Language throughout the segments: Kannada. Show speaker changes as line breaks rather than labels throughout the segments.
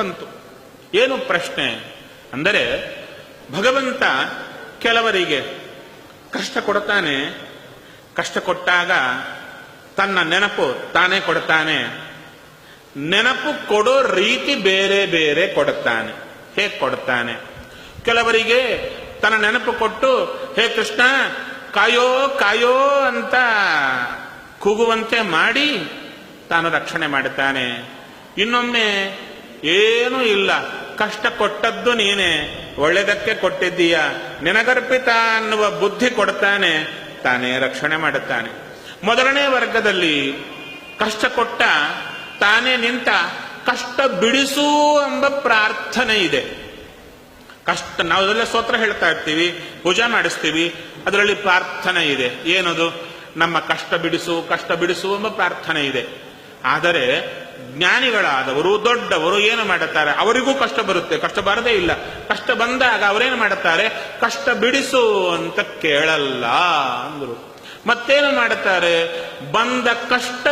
ಬಂತು. ಏನು ಪ್ರಶ್ನೆ? ಅಂದರೆ, ಭಗವಂತ ಕೆಲವರಿಗೆ ಕಷ್ಟ ಕೊಡ್ತಾನೆ ಕಷ್ಟ ಕೊಟ್ಟಾಗ ತನ್ನ ನೆನಪು ತಾನೇ ಕೊಡ್ತಾನೆ ನೆನಪು ಕೊಡೋ ರೀತಿ ಬೇರೆ ಬೇರೆ ಕೊಡುತ್ತಾನೆ, ಹೇಗೆ ಕೊಡ್ತಾನೆ ಕೆಲವರಿಗೆ ತನ್ನ ನೆನಪು ಕೊಟ್ಟು, ಹೇ ಕೃಷ್ಣ, ಕಾಯೋ ಕಾಯೋ ಅಂತ ಕೂಗುವಂತೆ ಮಾಡಿ ತಾನು ರಕ್ಷಣೆ ಮಾಡುತ್ತಾನೆ. ಇನ್ನೊಮ್ಮೆ ಏನೂ ಇಲ್ಲ. ಕಷ್ಟ ಕೊಟ್ಟದ್ದು ನೀನೇ. ಒಳ್ಳೆದಕ್ಕೆ ಕೊಟ್ಟಿದ್ದೀಯ. ನಿನಗರ್ಪಿತ ಅನ್ನುವ ಬುದ್ಧಿ ಕೊಡ್ತಾನೆ. ತಾನೇ ರಕ್ಷಣೆ ಮಾಡುತ್ತಾನೆ. ಮೊದಲನೇ ವರ್ಗದಲ್ಲಿ ಕಷ್ಟ ಕೊಟ್ಟ, ತಾನೇ ನಿಂತ ಕಷ್ಟ ಬಿಡಿಸು ಎಂಬ ಪ್ರಾರ್ಥನೆ ಇದೆ. ಕಷ್ಟ, ನಾವು ಅದೆಲ್ಲ ಸ್ತೋತ್ರ ಹೇಳ್ತಾ ಇರ್ತೀವಿ, ಪೂಜಾ ಮಾಡಿಸ್ತೀವಿ, ಅದರಲ್ಲಿ ಪ್ರಾರ್ಥನೆ ಇದೆ. ಏನದು? ನಮ್ಮ ಕಷ್ಟ ಬಿಡಿಸು ಕಷ್ಟ ಬಿಡಿಸು ಎಂಬ ಪ್ರಾರ್ಥನೆ ಇದೆ. ಆದರೆ ಜ್ಞಾನಿಗಳಾದವರು, ದೊಡ್ಡವರು ಏನು ಮಾಡುತ್ತಾರೆ? ಅವರಿಗೂ ಕಷ್ಟ ಬರುತ್ತೆ. ಕಷ್ಟ ಬರದೇ ಇಲ್ಲ. ಕಷ್ಟ ಬಂದಾಗ ಅವರೇನು ಮಾಡುತ್ತಾರೆ? ಕಷ್ಟ ಬಿಡಿಸು ಅಂತ ಕೇಳಲ್ಲ ಅಂದ್ರು. ಮತ್ತೇನು ಮಾಡುತ್ತಾರೆ? ಬಂದ ಕಷ್ಟ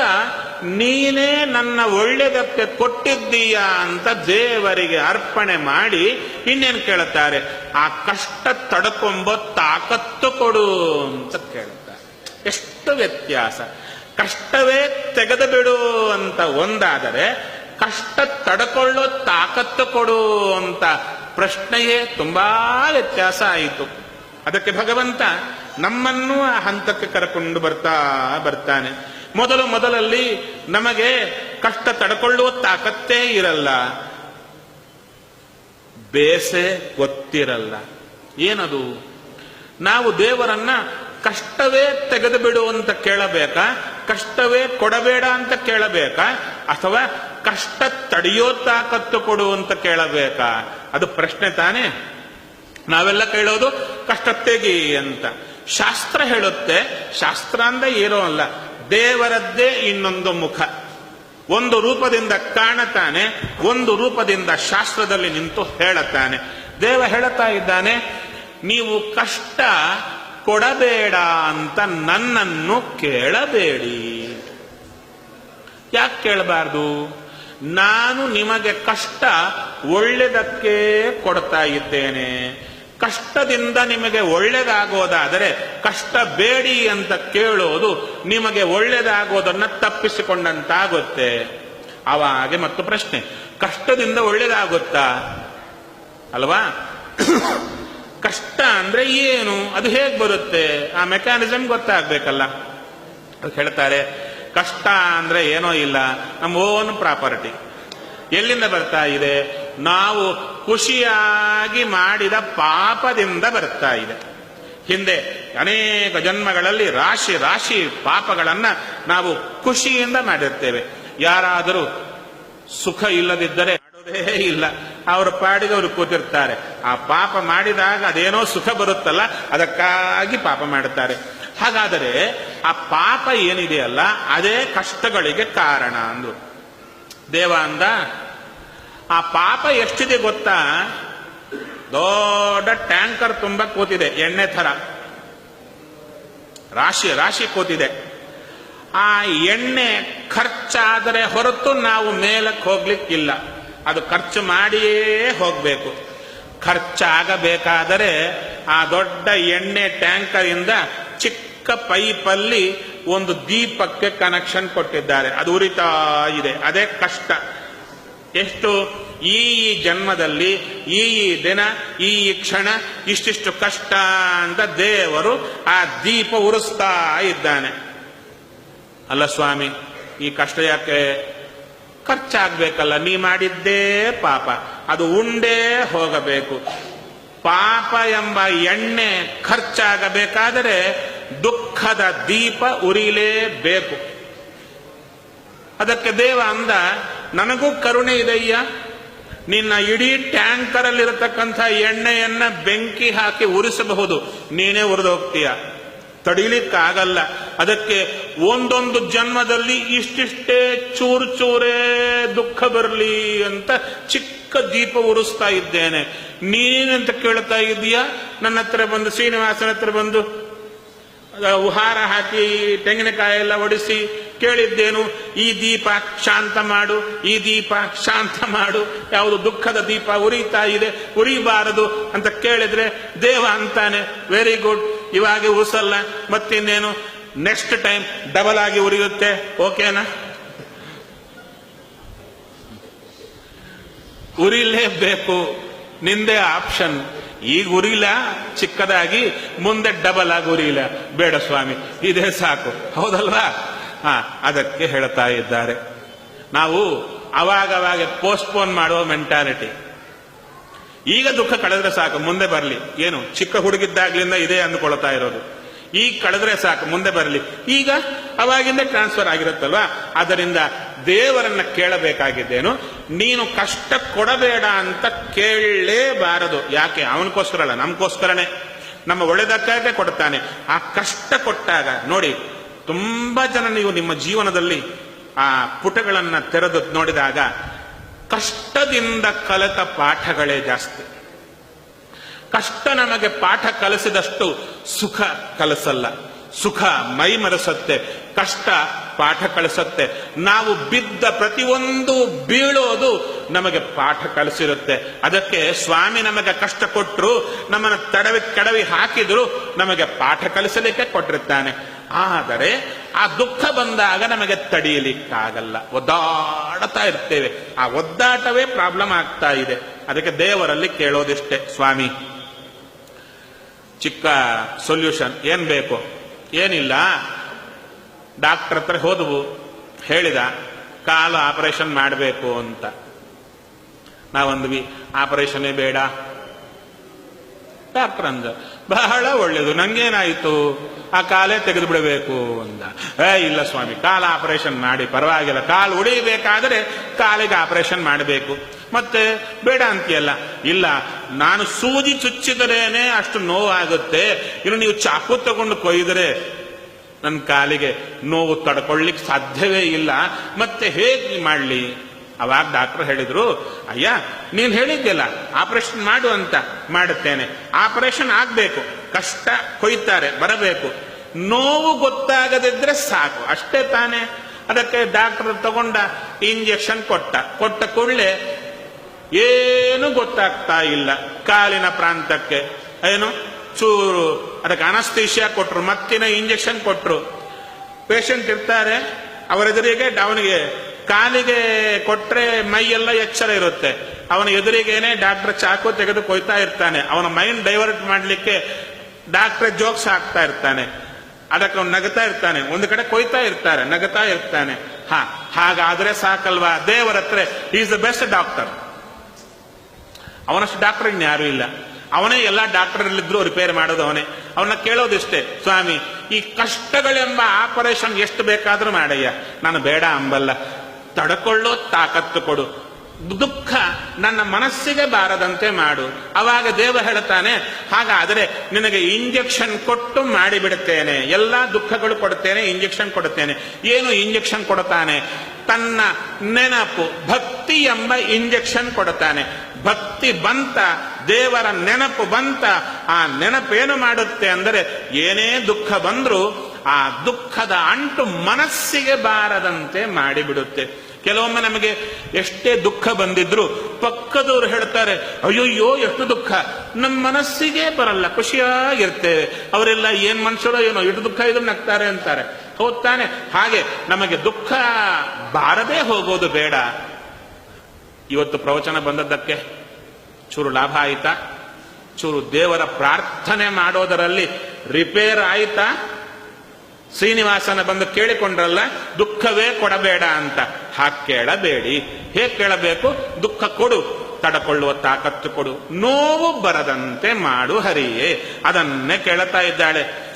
ನೀನೇ ನನ್ನ ಒಳ್ಳೆದಕ್ಕೆ ಕೊಟ್ಟಿದ್ದೀಯಾ ಅಂತ ದೇವರಿಗೆ ಅರ್ಪಣೆ ಮಾಡಿ ಇನ್ನೇನು ಕೇಳುತ್ತಾರೆ? ಆ ಕಷ್ಟ ತಡ್ಕೊಂಬ ತಾಕತ್ತು ಕೊಡು ಅಂತ ಕೇಳುತ್ತಾರೆ. ಎಷ್ಟು ವ್ಯತ್ಯಾಸ. ಕಷ್ಟವೇ ತೆಗೆದು ಬಿಡು ಅಂತ ಒಂದಾದರೆ, ಕಷ್ಟ ತಡ್ಕೊಳ್ಳೋ ತಾಕತ್ತು ಕೊಡು ಅಂತ ಪ್ರಶ್ನೆಯೇ ತುಂಬಾ ವ್ಯತ್ಯಾಸ ಆಯಿತು. ಅದಕ್ಕೆ ಭಗವಂತ ನಮ್ಮನ್ನು ಆ ಹಂತಕ್ಕೆ ಕರ್ಕೊಂಡು ಬರ್ತಾ ಬರ್ತಾನೆ. ಮೊದಲು ಮೊದಲಲ್ಲಿ ನಮಗೆ ಕಷ್ಟ ತಡ್ಕೊಳ್ಳುವ ತಾಕತ್ತೇ ಇರಲ್ಲ. ಬೇಸೆ ಗೊತ್ತಿರಲ್ಲ. ಏನದು? ನಾವು ದೇವರನ್ನ ಕಷ್ಟವೇ ತೆಗೆದು ಬಿಡು ಅಂತ ಕೇಳಬೇಕಾ? ಕಷ್ಟವೇ ಕೊಡಬೇಡ ಅಂತ ಕೇಳಬೇಕಾ? ಅಥವಾ ಕಷ್ಟ ತಡೆಯೋ ತಾಕತ್ತು ಕೊಡು ಅಂತ ಕೇಳಬೇಕಾ? ಅದು ಪ್ರಶ್ನೆ ತಾನೇ? ನಾವೆಲ್ಲ ಕೇಳೋದು ಕಷ್ಟ ತೆಗಿ ಅಂತ. ಶಾಸ್ತ್ರ ಹೇಳುತ್ತೆ, ಶಾಸ್ತ್ರ ಅಂದ ಏನೋ ಅಲ್ಲ. ದೇವರದ್ದೇ ಇನ್ನೊಂದು ಮುಖ. ಒಂದು ರೂಪದಿಂದ ಕಾಣತಾನೆ, ಒಂದು ರೂಪದಿಂದ ಶಾಸ್ತ್ರದಲ್ಲಿ ನಿಂತು ಹೇಳತಾನೆ. ದೇವ ಹೇಳುತ್ತಾ ಇದ್ದಾನೆ, ನೀವು ಕಷ್ಟ ಕೊಡಬೇಡ ಅಂತ ನನ್ನನ್ನು ಕೇಳಬೇಡಿ. ಯಾಕೆ ಕೇಳಬಾರ್ದು? ನಾನು ನಿಮಗೆ ಕಷ್ಟ ಒಳ್ಳೆದಕ್ಕೆ ಕೊಡ್ತಾ ಇದ್ದೇನೆ. ಕಷ್ಟದಿಂದ ನಿಮಗೆ ಒಳ್ಳೆದಾಗೋದಾದರೆ ಕಷ್ಟ ಬೇಡಿ ಅಂತ ಕೇಳೋದು ನಿಮಗೆ ಒಳ್ಳೆದಾಗೋದನ್ನ ತಪ್ಪಿಸಿಕೊಂಡಂತಾಗುತ್ತೆ. ಅವಾಗೆ ಮತ್ತು ಪ್ರಶ್ನೆ, ಕಷ್ಟದಿಂದ ಒಳ್ಳೆದಾಗುತ್ತಾ? ಅಲ್ವಾ? ಕಷ್ಟ ಅಂದ್ರೆ ಏನು? ಅದು ಹೇಗೆ ಬರುತ್ತೆ? ಆ ಮೆಕ್ಯಾನಿಸಮ್ ಗೊತ್ತಾಗ್ಬೇಕಲ್ಲ. ಅದಕ್ಕೆ ಹೇಳ್ತಾರೆ, ಕಷ್ಟ ಅಂದ್ರೆ ಏನೋ ಇಲ್ಲ. ನಮ್ಮ ಓನ್ ಪ್ರಾಪರ್ಟಿ ಎಲ್ಲಿಂದ ಬರ್ತಾ ಇದೆ? ನಾವು ಖುಷಿಯಾಗಿ ಮಾಡಿದ ಪಾಪದಿಂದ ಬರ್ತಾ ಇದೆ. ಹಿಂದೆ ಅನೇಕ ಜನ್ಮಗಳಲ್ಲಿ ರಾಶಿ ರಾಶಿ ಪಾಪಗಳನ್ನ ನಾವು ಖುಷಿಯಿಂದ ಮಾಡಿರ್ತೇವೆ. ಯಾರಾದರೂ ಸುಖ ಇಲ್ಲದಿದ್ದರೆ ಮಾಡೋದೇ ಇಲ್ಲ. ಅವರ ಪಾಡಿಗೆ ಅವರು ಕೂತಿರ್ತಾರೆ. ಆ ಪಾಪ ಮಾಡಿದಾಗ ಅದೇನೋ ಸುಖ ಬರುತ್ತಲ್ಲ, ಅದಕ್ಕಾಗಿ ಪಾಪ ಮಾಡುತ್ತಾರೆ. ಹಾಗಾದರೆ ಆ ಪಾಪ ಏನಿದೆಯಲ್ಲ ಅದೇ ಕಷ್ಟಗಳಿಗೆ ಕಾರಣ ಅಂದ್ರು. ದೇವ ಅಂದ, ಆ ಪಾಪ ಎಷ್ಟಿದೆ ಗೊತ್ತಾ? ದೊಡ್ಡ ಟ್ಯಾಂಕರ್ ತುಂಬ ಕೂತಿದೆ, ಎಣ್ಣೆ ಥರ. ರಾಶಿ ರಾಶಿ ಕೂತಿದೆ. ಆ ಎಣ್ಣೆ ಖರ್ಚಾದರೆ ಹೊರತು ನಾವು ಮೇಲಕ್ಕೆ ಹೋಗ್ಲಿಕ್ಕಿಲ್ಲ. ಅದು ಖರ್ಚು ಮಾಡಿಯೇ ಹೋಗಬೇಕು. ಖರ್ಚಾಗಬೇಕಾದರೆ ಆ ದೊಡ್ಡ ಎಣ್ಣೆ ಟ್ಯಾಂಕರ್ ಇಂದ ಚಿಕ್ಕ ಪೈಪಲ್ಲಿ ಒಂದು ದೀಪಕ್ಕೆ ಕನೆಕ್ಷನ್ ಕೊಟ್ಟಿದ್ದಾರೆ. ಅದು ಉರಿತಾ ಇದೆ. ಅದೇ ಕಷ್ಟ. ಎಷ್ಟು? ಈ ಜನ್ಮದಲ್ಲಿ, ಈ ಈ ದಿನ ಈ ಈ ಕ್ಷಣ ಇಷ್ಟಿಷ್ಟು ಕಷ್ಟ ಅಂತ ದೇವರು ಆ ದೀಪ ಉರಿಸ್ತಾ ಇದ್ದಾನೆ. ಅಲ್ಲ ಸ್ವಾಮಿ, ಈ ಕಷ್ಟ ಯಾಕೆ ಖರ್ಚಾಗ್ಬೇಕಲ್ಲ, ನೀ ಮಾಡಿದ್ದೇ ಪಾಪ. ಅದು ಉಂಡೇ ಹೋಗಬೇಕು. ಪಾಪ ಎಂಬ ಎಣ್ಣೆ ಖರ್ಚಾಗಬೇಕಾದರೆ ದುಃಖದ ದೀಪ ಉರಿಲೇಬೇಕು. ಅದಕ್ಕೆ ದೇವ ಅಂದ, ನನಗೂ ಕರುಣೆ ಇದೆಯ್ಯ. ನಿನ್ನ ಇಡೀ ಟ್ಯಾಂಕರ್ ಅಲ್ಲಿರತಕ್ಕಂಥ ಎಣ್ಣೆಯನ್ನ ಬೆಂಕಿ ಹಾಕಿ ಉರಿಸಬಹುದು. ನೀನೇ ಉರಿದು ಹೋಗ್ತೀಯ ತಡಿಲಿಕ್ಕಾಗಲ್ಲ. ಅದಕ್ಕೆ ಒಂದೊಂದು ಜನ್ಮದಲ್ಲಿ ಇಷ್ಟಿಷ್ಟೇ ಚೂರು ಚೂರೇ ದುಃಖ ಬರಲಿ ಅಂತ ಚಿಕ್ಕ ದೀಪ ಉರಿಸ್ತಾ ಇದ್ದೇನೆ. ನೀನಂತ ಕೇಳ್ತಾ ಇದೀಯಾ ನನ್ನ ಹತ್ರ ಬಂದು, ಶ್ರೀನಿವಾಸನ ಹತ್ರ ಬಂದು ಉಹಾರ ಹಾಕಿ ತೆಂಗಿನಕಾಯಿ ಎಲ್ಲ ಒಡಿಸಿ ಕೇಳಿದ್ದೇನು, ಈ ದೀಪ ಶಾಂತ ಮಾಡು, ಈ ದೀಪ ಶಾಂತ ಮಾಡು, ಯಾವುದು ದುಃಖದ ದೀಪ ಉರಿತಾ ಇದೆ, ಉರಿಬಾರದು ಅಂತ ಕೇಳಿದ್ರೆ, ದೇವ ಅಂತಾನೆ ವೆರಿ ಗುಡ್ ಇವಾಗ ಉಸಲ್ಲ, ಮತ್ತಿನ್ನೇನು? ನೆಕ್ಸ್ಟ್ ಟೈಮ್ ಡಬಲ್ ಆಗಿ ಉರಿಯುತ್ತೆ. ಓಕೆನಾ ಉರಿಲೇಬೇಕು. ನಿಂದೆ ಆಪ್ಷನ್ ಈಗ ಉರಿಲ, ಚಿಕ್ಕದಾಗಿ, ಮುಂದೆ ಡಬಲ್ ಆಗಿ ಉರಿಲ. ಬೇಡ ಸ್ವಾಮಿ, ಇದೇ ಸಾಕು. ಹೌದಲ್ವಾ? ಹಾ, ಅದಕ್ಕೆ ಹೇಳ್ತಾ ಇದ್ದಾರೆ. ನಾವು ಅವಾಗವಾಗ ಪೋಸ್ಟ್ಪೋನ್ ಮಾಡುವ ಮೆಂಟಾಲಿಟಿ ಈಗ ದುಃಖ ಕಳೆದ್ರೆ ಸಾಕು, ಮುಂದೆ ಬರಲಿ. ಏನು? ಚಿಕ್ಕ ಹುಡುಗಿದ್ದಾಗ್ಲಿಂದ ಇದೆ ಅಂದುಕೊಳ್ತಾ ಇರೋದು. ಈಗ ಕಳೆದ್ರೆ ಸಾಕು, ಮುಂದೆ ಬರಲಿ. ಈಗ ಅವಾಗಿಂದ ಟ್ರಾನ್ಸ್ಫರ್ ಆಗಿರುತ್ತಲ್ವಾ? ಅದರಿಂದ ದೇವರನ್ನ ಕೇಳಬೇಕಾಗಿದ್ದೇನು? ನೀನು ಕಷ್ಟ ಕೊಡಬೇಡ ಅಂತ ಕೇಳಲೇಬಾರದು. ಯಾಕೆ? ಅವನಿಗೋಸ್ಕರ ಅಲ್ಲ ನಮಗೋಸ್ಕರನೇ. ನಮ್ಮ ಒಳ್ಳೆದಕ್ಕಾಗೆ ಕೊಡ್ತಾನೆ. ಆ ಕಷ್ಟ ಕೊಟ್ಟಾಗ, ನೋಡಿ, ತುಂಬಾ ಜನ ನೀವು ನಿಮ್ಮ ಜೀವನದಲ್ಲಿ ಆ ಪುಟಗಳನ್ನ ತೆರೆದು ನೋಡಿದಾಗ ಕಷ್ಟದಿಂದ ಕಲಿತ ಪಾಠಗಳೇ ಜಾಸ್ತಿ. ಕಷ್ಟ ನಮಗೆ ಪಾಠ ಕಲಿಸಿದಷ್ಟು ಸುಖ ಕಲಿಸಲ್ಲ. ಸುಖ ಮೈ ಮರೆಸುತ್ತೆ ಕಷ್ಟ ಪಾಠ ಕಲಿಸುತ್ತೆ. ನಾವು ಬಿದ್ದ ಪ್ರತಿಯೊಂದು ಬೀಳೋದು ನಮಗೆ ಪಾಠ ಕಲಿಸಿರುತ್ತೆ. ಅದಕ್ಕೆ ಸ್ವಾಮಿ ನಮಗೆ ಕಷ್ಟ ಕೊಟ್ಟರು ನಮ್ಮನ್ನು ತಡವಿ, ಕೆಡವಿ ಹಾಕಿದ್ರು ನಮಗೆ ಪಾಠ ಕಲಿಸಲಿಕ್ಕೆ ಕೊಟ್ಟಿರ್ತಾನೆ. ಆದರೆ ಆ ದುಃಖ ಬಂದಾಗ ನಮಗೆ ತಡೆಯಲಿಕ್ಕಾಗಲ್ಲ. ಒದ್ದಾಡ್ತಾ ಇರ್ತೇವೆ. ಆ ಒದ್ದಾಟವೇ ಪ್ರಾಬ್ಲಮ್ ಆಗ್ತಾ ಇದೆ. ಅದಕ್ಕೆ ದೇವರಲ್ಲಿ ಕೇಳೋದಿಷ್ಟೇ, ಸ್ವಾಮಿ, ಚಿಕ್ಕ ಸೊಲ್ಯೂಷನ್, ಏನ್ ಬೇಕು? ಏನಿಲ್ಲ. ಡಾಕ್ಟರ್ ಹತ್ರ ಹೋದವು. ಹೇಳಿದ, ಕಾಲು ಆಪರೇಷನ್ ಮಾಡಬೇಕು ಅಂತ. ನಾವಂದ್ವಿ ಆಪರೇಷನ್ನೇ ಬೇಡ. ಡಾಕ್ಟರ್ ಅಂದ ಬಹಳ ಒಳ್ಳೆಯದು ನಂಗೇನಾಯಿತು? ಆ ಕಾಲೇ ತೆಗೆದು ಬಿಡಬೇಕು ಅಂದ. ಏ, ಇಲ್ಲ ಸ್ವಾಮಿ, ಕಾಲ ಆಪರೇಷನ್ ಮಾಡಿ, ಪರವಾಗಿಲ್ಲ. ಕಾಲು ಉಳಿಬೇಕಾದ್ರೆ ಕಾಲಿಗೆ ಆಪರೇಷನ್ ಮಾಡಬೇಕು. ಮತ್ತೆ ಬೇಡ ಅಂತೀಯಲ್ಲ? ಇಲ್ಲ, ನಾನು ಸೂಜಿ ಚುಚ್ಚಿದರೇನೆ ಅಷ್ಟು ನೋವಾಗುತ್ತೆ. ಇನ್ನು ನೀವು ಚಾಕು ತಗೊಂಡು ಕೊಯ್ದರೆ ನನ್ನ ಕಾಲಿಗೆ ನೋವು ತಡ್ಕೊಳ್ಳಿಕ್ಕೆ ಸಾಧ್ಯವೇ ಇಲ್ಲ. ಮತ್ತೆ ಹೇಗೆ ಮಾಡಲಿ? ಅವಾಗ ಡಾಕ್ಟರ್ ಹೇಳಿದ್ರು, ಅಯ್ಯ, ನೀನು ಹೇಳಿದ್ದಿಲ್ಲ ಆಪರೇಷನ್ ಮಾಡು ಅಂತ ಮಾಡುತ್ತೇನೆ. ಆಪರೇಷನ್ ಆಗ್ಬೇಕು, ಕಷ್ಟ ಕೊಯ್ತಾರೆ, ಬರಬೇಕು. ನೋವು ಗೊತ್ತಾಗದಿದ್ರೆ ಸಾಕು, ಅಷ್ಟೇ ತಾನೆ. ಅದಕ್ಕೆ ಡಾಕ್ಟರ್ ತಗೊಂಡ ಇಂಜೆಕ್ಷನ್ ಕೊಟ್ಟ. ಕೊಟ್ಟ ಕೂಡಲೇ ಏನು ಗೊತ್ತಾಗ್ತಾ ಇಲ್ಲ, ಕಾಲಿನ ಪ್ರಾಂತಕ್ಕೆ. ಏನು? ಚೂರು, ಅದಕ್ಕೆ ಅನಸ್ತೀಶಿಯಾ ಕೊಟ್ಟರು ಮತ್ತಿನ ಇಂಜೆಕ್ಷನ್ ಕೊಟ್ಟರು ಪೇಷಂಟ್ ಇರ್ತಾರೆ ಅವರೆದುರಿಗೆ ಅವನಿಗೆ ಕಾಲಿಗೆ ಕೊಟ್ರೆ ಮೈಯೆಲ್ಲ ಎಚ್ಚರ ಇರುತ್ತೆ. ಅವನ ಎದುರಿಗೇನೆ ಡಾಕ್ಟರ್ ಚಾಕು ತೆಗೆದು ಕೊಯ್ತಾ ಇರ್ತಾನೆ. ಅವನ ಮೈಂಡ್ ಡೈವರ್ಟ್ ಮಾಡಲಿಕ್ಕೆ ಡಾಕ್ಟರ್ ಜೋಕ್ಸ್ ಹಾಕ್ತಾ ಇರ್ತಾನೆ. ಅದಕ್ಕೆ ಅವ್ನು ನಗತಾ ಇರ್ತಾನೆ. ಒಂದು ಕಡೆ ಕೊಯ್ತಾ ಇರ್ತಾರೆ, ನಗತಾ ಇರ್ತಾನೆ. ಹಾ, ಹಾಗಾದ್ರೆ ಸಾಕಲ್ವಾ? ದೇವರ ಹತ್ರ ಈಸ್ ದ ಬೆಸ್ಟ್ ಡಾಕ್ಟರ್ ಅವನಷ್ಟು ಡಾಕ್ಟರ್ ಇನ್ಯಾರು ಇಲ್ಲ. ಅವನೇ ಎಲ್ಲ ಡಾಕ್ಟರ್ ಇದ್ರು ರಿಪೇರ್ ಮಾಡೋದು ಅವನೇ. ಅವನ್ನ ಕೇಳೋದಿಷ್ಟೇ ಸ್ವಾಮಿ, ಈ ಕಷ್ಟಗಳೆಂಬ ಆಪರೇಷನ್ ಎಷ್ಟು ಬೇಕಾದ್ರೂ ಮಾಡಯ್ಯ. ನಾನು ಬೇಡ ಅಂಬಲ್ಲ. ತಡ್ಕೊಳ್ಳೋ ತಾಕತ್ತು ಕೊಡು. ದುಃಖ ನನ್ನ ಮನಸ್ಸಿಗೆ ಬಾರದಂತೆ ಮಾಡು. ಅವಾಗ ದೇವ ಹೇಳ್ತಾನೆ, ಹಾಗಾದರೆ ನಿನಗೆ ಇಂಜೆಕ್ಷನ್ ಕೊಟ್ಟು ಮಾಡಿಬಿಡುತ್ತೇನೆ. ಎಲ್ಲ ದುಃಖಗಳು ಕೊಡುತ್ತೇನೆ, ಇಂಜೆಕ್ಷನ್ ಕೊಡುತ್ತೇನೆ. ಏನು ಇಂಜೆಕ್ಷನ್ ಕೊಡುತ್ತಾನೆ? ತನ್ನ ನೆನಪು, ಭಕ್ತಿ ಎಂಬ ಇಂಜೆಕ್ಷನ್ ಕೊಡುತ್ತಾನೆ. ಭಕ್ತಿ ಬಂತ, ದೇವರ ನೆನಪು ಬಂತ, ಆ ನೆನಪೇನು ಮಾಡುತ್ತೆ ಅಂದರೆ ಏನೇ ದುಃಖ ಬಂದರೂ ಆ ದುಃಖದ ಅಂಟು ಮನಸ್ಸಿಗೆ ಬಾರದಂತೆ ಮಾಡಿಬಿಡುತ್ತೆ. ಕೆಲವೊಮ್ಮೆ ನಮಗೆ ಎಷ್ಟೇ ದುಃಖ ಬಂದಿದ್ರು ಪಕ್ಕದವರು ಹೇಳ್ತಾರೆ, ಅಯ್ಯೋಯ್ಯೋ, ಎಷ್ಟು ದುಃಖ. ನಮ್ಮ ಮನಸ್ಸಿಗೆ ಬರಲ್ಲ ಖುಷಿಯಾಗಿರ್ತೇವೆ ಅವರೆಲ್ಲ ಏನ್ ಮನುಷ್ಯರೋ ಏನೋ, ಎಷ್ಟು ದುಃಖ ಇದ್ರು ನಗ್ತಾರೆ ಅಂತಾರೆ. ಹೋಗ್ತಾನೆ ತಾನೆ? ಹಾಗೆ ನಮಗೆ ದುಃಖ ಬಾರದೇ ಹೋಗೋದು ಬೇಡ. ಇವತ್ತು ಪ್ರವಚನ ಬಂದದ್ದಕ್ಕೆ ಚೂರು ಲಾಭ ಆಯಿತಾ? ಚೂರು ದೇವರ ಪ್ರಾರ್ಥನೆ ಮಾಡೋದರಲ್ಲಿ ರಿಪೇರ್ ಆಯಿತಾ? ಶ್ರೀನಿವಾಸನ ಬಂದು ಕೇಳಿಕೊಂಡ್ರಲ್ಲ, ದುಃಖವೇ ಕೊಡಬೇಡ ಅಂತ. ಹಾಗೆ ಕೇಳಬೇಡಿ. ಹೇಗೆ ಕೇಳಬೇಕು? ದುಃಖ ಕೊಡು. ತಡಕೊಳ್ಳುವ ತಾಕತ್ತು ಕೊಡು. ನೋವು ಬರದಂತೆ ಮಾಡು ಹರಿಯೇ. ಅದನ್ನೇ ಕೇಳುತ್ತಾ ಇದ್ದಾಳೆ.